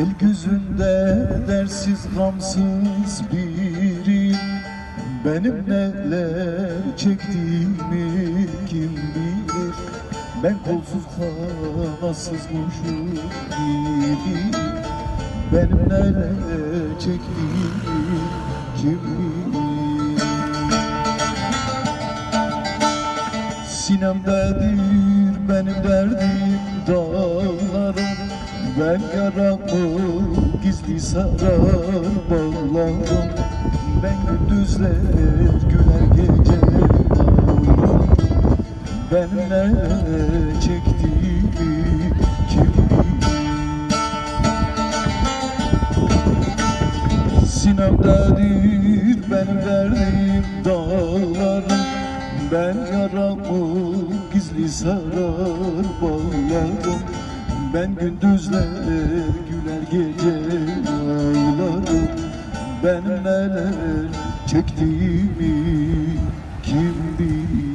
El gözünde dersiz gamsız biri. Benim neler çektiğimi kim bilir? Ben kolsuz kanasız kuşum gibi Benim neler çektiğimi kim bilir? Sinemdedir benim derdim dağlarım Ben yaramı gizli sarar bağlarım Ben gündüzler güler gece ağlarım Ben ne çektiğimi kim bilir Sinemdedir benim derdim dağlarım Ben yaramı gizli sarar bağlarım Ben gündüzler güler gece ağlarım Ben neler çektiğimi kim bilir